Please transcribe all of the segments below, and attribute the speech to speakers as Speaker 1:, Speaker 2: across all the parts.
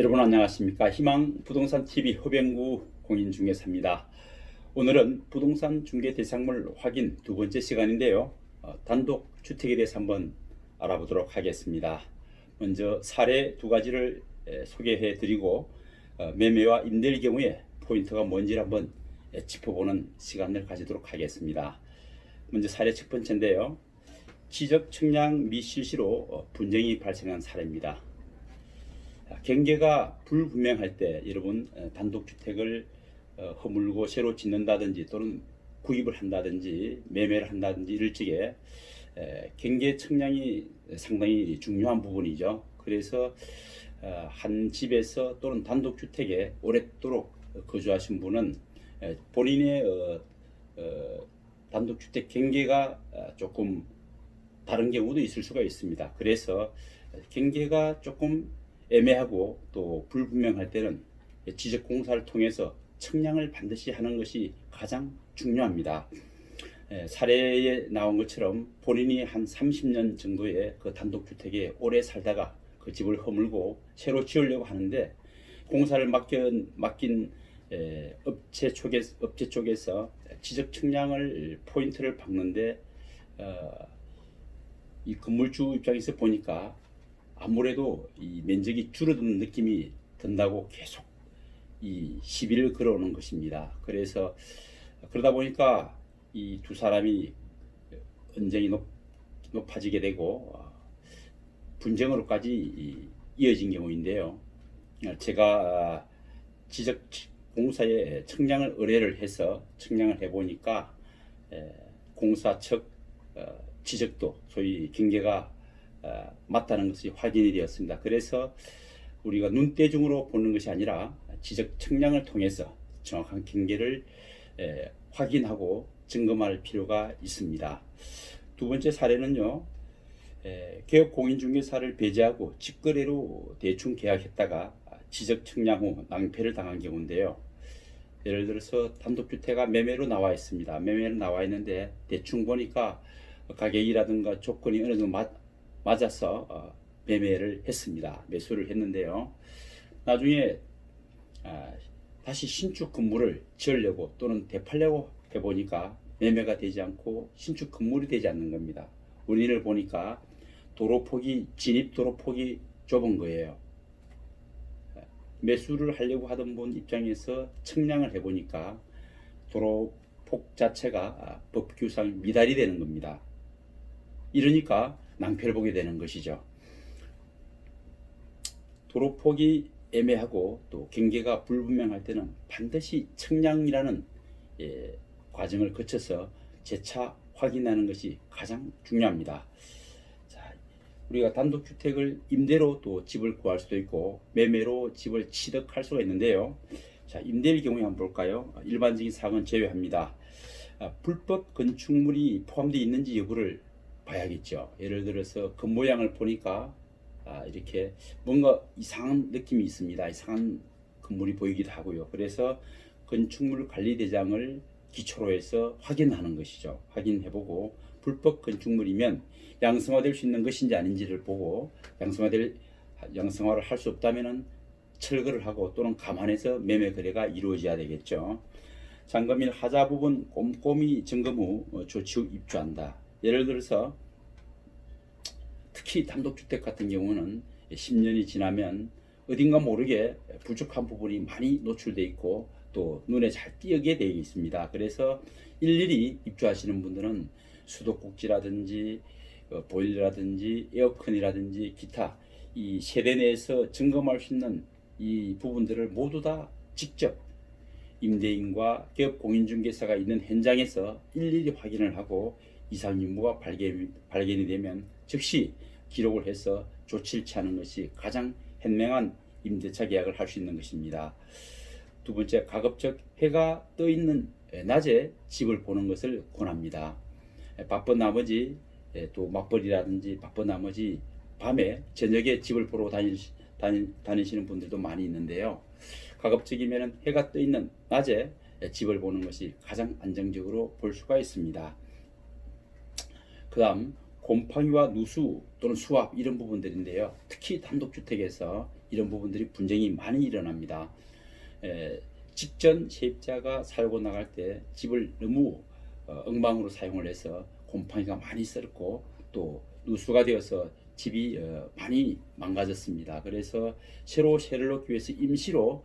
Speaker 1: 여러분 안녕하십니까 희망 부동산 TV 허병구 공인중개사입니다. 오늘은 부동산 중개 대상물 확인 두 번째 시간인데요. 어, 단독 주택에 대해서 한번 알아보도록 하겠습니다. 먼저 사례 두 가지를 에, 소개해 드리고 어, 매매와 임대일 경우에 포인트가 뭔지를 한번 에, 짚어보는 시간을 가지도록 하겠습니다. 먼저 사례 첫 번째인데요. 지적 측량 미실시로 어, 분쟁이 발생한 사례입니다. 경계가 불분명할 때 여러분 어, 단독주택을 어, 허물고 새로 짓는다든지 또는 구입을 한다든지 매매를 한다든지 이럴 적에 에, 경계 측량이 상당히 중요한 부분이죠. 그래서 어, 한 집에서 또는 단독주택에 오랫도록 거주하신 분은 에, 본인의 단독주택 경계가 어, 조금 다른 경우도 있을 수가 있습니다. 그래서 경계가 조금 애매하고 또 불분명할 때는 지적 공사를 통해서 측량을 반드시 하는 것이 가장 중요합니다. 에, 사례에 나온 것처럼 본인이 한 30년 정도의 그 단독주택에 오래 살다가 그 집을 허물고 새로 지으려고 하는데 공사를 맡긴, 맡긴 에, 업체 쪽에 업체 쪽에서 지적 측량을 포인트를 박는데 어, 이 건물주 입장에서 보니까 아무래도 이 면적이 줄어드는 느낌이 든다고 계속 이 시비를 걸어오는 것입니다. 그래서 그러다 보니까 이 두 사람이 언쟁이 높, 높아지게 되고 어, 분쟁으로까지 이- 이어진 경우인데요. 제가 지적 공사에 측량을 의뢰를 해서 측량을 해보니까 에, 공사 측 어, 지적도 소위 경계가 어, 맞다는 것이 확인이 되었습니다. 그래서 우리가 눈대중으로 보는 것이 아니라 지적 측량을 통해서 정확한 경계를 에, 확인하고 점검할 필요가 있습니다. 두 번째 사례는요. 에, 개업 공인중개사를 배제하고 직거래로 대충 계약했다가 지적 측량 후 낭패를 당한 경우인데요. 예를 들어서 단독주택가 매매로 나와 있습니다. 매매로 나와 있는데 대충 보니까 가격이라든가 조건이 어느 정도 맞, 맞아서 어, 매매를 했습니다. 매수를 했는데요. 나중에 아, 다시 신축 건물을 지으려고 또는 되팔려고 해보니까 매매가 되지 않고 신축 건물이 되지 않는 겁니다. 원인을 보니까 도로 폭이 진입 도로 폭이 좁은 거예요. 매수를 하려고 하던 분 입장에서 측량을 해보니까 도로 폭 자체가 아, 법규상 미달이 되는 겁니다. 이러니까 낭패를 보게 되는 것이죠. 도로폭이 애매하고 또 경계가 불분명할 때는 반드시 측량이라는 예, 과정을 거쳐서 재차 확인하는 것이 가장 중요합니다. 자, 우리가 단독 주택을 임대로 또 집을 구할 수도 있고 매매로 집을 취득할 수가 있는데요. 자, 임대일 경우에 한번 볼까요? 일반적인 사항은 제외합니다. 아, 불법 건축물이 포함되어 있는지 여부를 봐야겠죠. 예를 들어서 겉모양을 보니까 아, 이렇게 뭔가 이상한 느낌이 있습니다. 이상한 건물이 보이기도 하고요. 그래서 건축물 관리 대장을 기초로 해서 확인하는 것이죠. 확인해보고 불법 건축물이면 양성화될 수 있는 것인지 아닌지를 보고 양성화될 양성화를 할 수 없다면은 철거를 하고 또는 감안해서 매매 거래가 이루어져야 되겠죠. 잔금 및 하자 부분 꼼꼼히 점검 후 어, 조치 후 입주한다. 예를 들어서 특히 단독주택 같은 경우는 10년이 지나면 어딘가 모르게 부족한 부분이 많이 노출돼 있고 또 눈에 잘 띄게 되어 있습니다. 그래서 일일이 입주하시는 분들은 수도꼭지라든지 어, 보일러라든지 에어컨이라든지 기타 이 세대 내에서 점검할 수 있는 이 부분들을 모두 다 직접 임대인과 기업 공인중개사가 있는 현장에서 일일이 확인을 하고 이상 유무가 발견, 발견이 되면 즉시 기록을 해서 조치를 취하는 것이 가장 현명한 임대차 계약을 할 수 있는 것입니다. 두 번째, 가급적 해가 떠 있는 낮에 집을 보는 것을 권합니다. 바쁜 나머지 또 맞벌이라든지 바쁜 나머지 밤에 저녁에 집을 보러 다니, 다니, 다니시는 분들도 많이 있는데요. 가급적이면 해가 떠 있는 낮에 집을 보는 것이 가장 안정적으로 볼 수가 있습니다. 그 다음 곰팡이와 누수 또는 수압 이런 부분들인데요. 특히 단독주택에서 이런 부분들이 분쟁이 많이 일어납니다. 에, 직전 세입자가 살고 나갈 때 집을 너무 어, 엉망으로 사용을 해서 곰팡이가 많이 썩고 또 누수가 되어서 집이 어, 많이 망가졌습니다. 그래서 새로 세를 놓기 위해서 임시로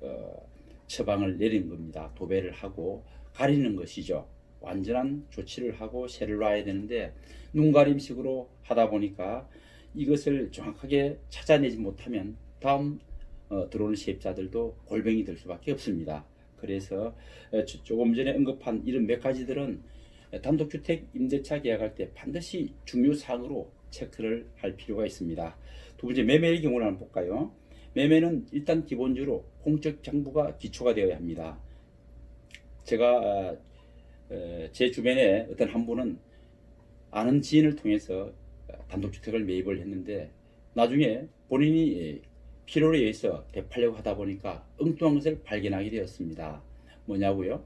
Speaker 1: 어, 처방을 내린 겁니다. 도배를 하고 가리는 것이죠. 완전한 조치를 하고 세를 놔야 되는데 눈가림식으로 하다 보니까 이것을 정확하게 찾아내지 못하면 다음 어, 들어오는 세입자들도 골병이 될 수밖에 없습니다. 그래서 어, 조- 조금 전에 언급한 이런 몇 가지들은 단독주택 임대차 계약할 때 반드시 중요 사항으로 체크를 할 필요가 있습니다. 두 번째 매매의 경우를 한번 볼까요? 매매는 일단 기본적으로 공적 장부가 기초가 되어야 합니다. 제가 아, 어, 제 주변에 어떤 한 분은 아는 지인을 통해서 단독주택을 매입을 했는데 나중에 본인이 예, 필요로 의해서 되팔려고 하다 보니까 엉뚱한 것을 발견하게 되었습니다. 뭐냐고요?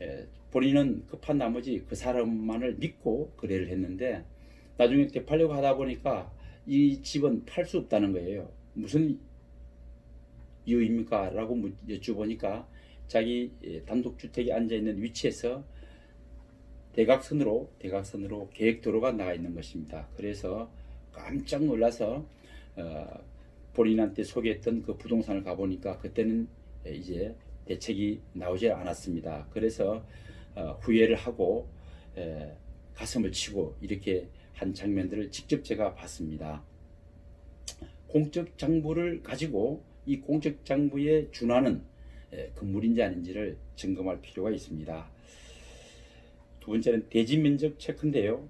Speaker 1: 에, 본인은 급한 나머지 그 사람만을 믿고 거래를 했는데 나중에 되팔려고 하다 보니까 이 집은 팔 수 없다는 거예요. 무슨 이유입니까? 라고 묻- 여쭈보니까 자기 예, 단독주택에 앉아 있는 위치에서 대각선으로 대각선으로 계획도로가 나가 있는 것입니다. 그래서 깜짝 놀라서 어, 본인한테 소개했던 그 부동산을 가보니까 그때는 이제 대책이 나오지 않았습니다. 그래서 어, 후회를 하고 에, 가슴을 치고 이렇게 한 장면들을 직접 제가 봤습니다. 공적 장부를 가지고 이 공적 장부에 준하는 에, 건물인지 아닌지를 점검할 필요가 있습니다. 두 번째는 대지 면적 체크인데요.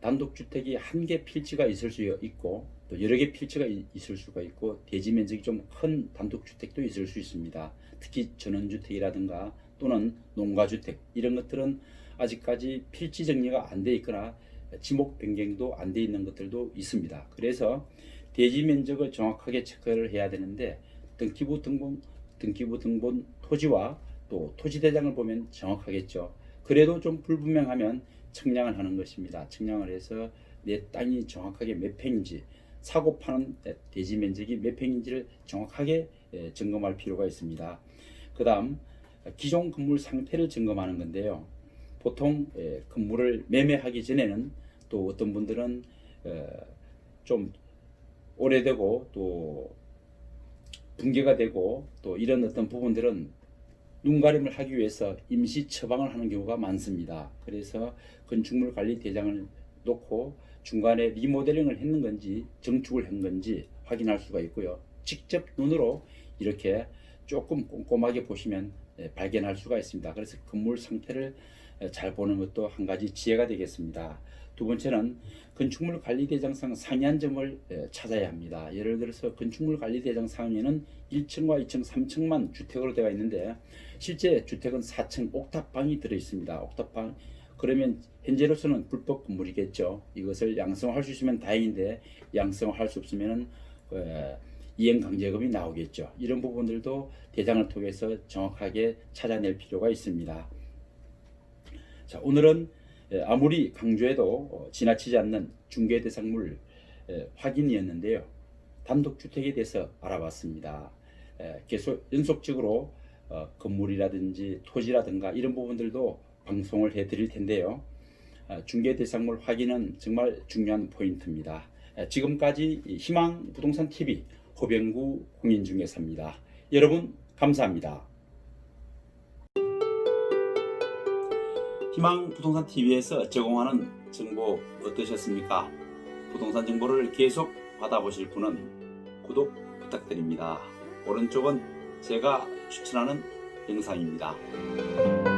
Speaker 1: 단독주택이 한 개 필지가 있을 수 있고 또 여러 개 필지가 이- 있을 수가 있고 대지 면적이 좀 큰 단독주택도 있을 수 있습니다. 특히 전원주택이라든가 또는 농가주택 이런 것들은 아직까지 필지 정리가 안 돼 있거나 지목 변경도 안 돼 있는 것들도 있습니다. 그래서 대지 면적을 정확하게 체크를 해야 되는데 등기부 등본 등기부 등본 토지와 또 토지 대장을 보면 정확하겠죠. 그래도 좀 불분명하면 측량을 하는 것입니다. 측량을 해서 내 땅이 정확하게 몇 평인지 사고 파는 대지 면적이 몇 평인지를 정확하게 예, 점검할 필요가 있습니다. 그 다음 기존 건물 상태를 점검하는 건데요. 보통 예, 건물을 매매하기 전에는 또 어떤 분들은 어, 좀 오래되고 또 붕괴가 되고 또 이런 어떤 부분들은 눈가림을 하기 위해서 임시 처방을 하는 경우가 많습니다. 그래서 건축물 관리 대장을 놓고 중간에 리모델링을 했는 건지 정축을 한 건지 확인할 수가 있고요. 직접 눈으로 이렇게 조금 꼼꼼하게 보시면 예, 발견할 수가 있습니다. 그래서 건물 상태를 예, 잘 보는 것도 한 가지 지혜가 되겠습니다. 두 번째는 건축물 관리 대장상 상이한 점을 예, 찾아야 합니다. 예를 들어서 건축물 관리 대장 상에는 1층과 2층, 3층만 주택으로 되어 있는데 실제 주택은 4층 옥탑방이 들어 있습니다. 옥탑방 그러면 현재로서는 불법 건물이겠죠. 이것을 양성할 수 있으면 다행인데 양성할 수 없으면은 어, 이행 강제금이 나오겠죠. 이런 부분들도 대장을 통해서 정확하게 찾아낼 필요가 있습니다. 자, 오늘은 에, 아무리 강조해도 어, 지나치지 않는 중개 대상물 에, 확인이었는데요. 단독주택에 대해서 알아봤습니다. 에, 계속 연속적으로 어, 건물이라든지 토지라든가 이런 부분들도 방송을 해드릴 텐데요. 아, 중개 대상물 확인은 정말 중요한 포인트입니다. 에, 지금까지 이 희망 부동산 TV 호병구 홍인중개사입니다. 여러분 감사합니다. 희망 부동산 TV에서 제공하는 정보 어떠셨습니까? 부동산 정보를 계속 받아보실 분은 구독 부탁드립니다. 오른쪽은 제가 추천하는 영상입니다.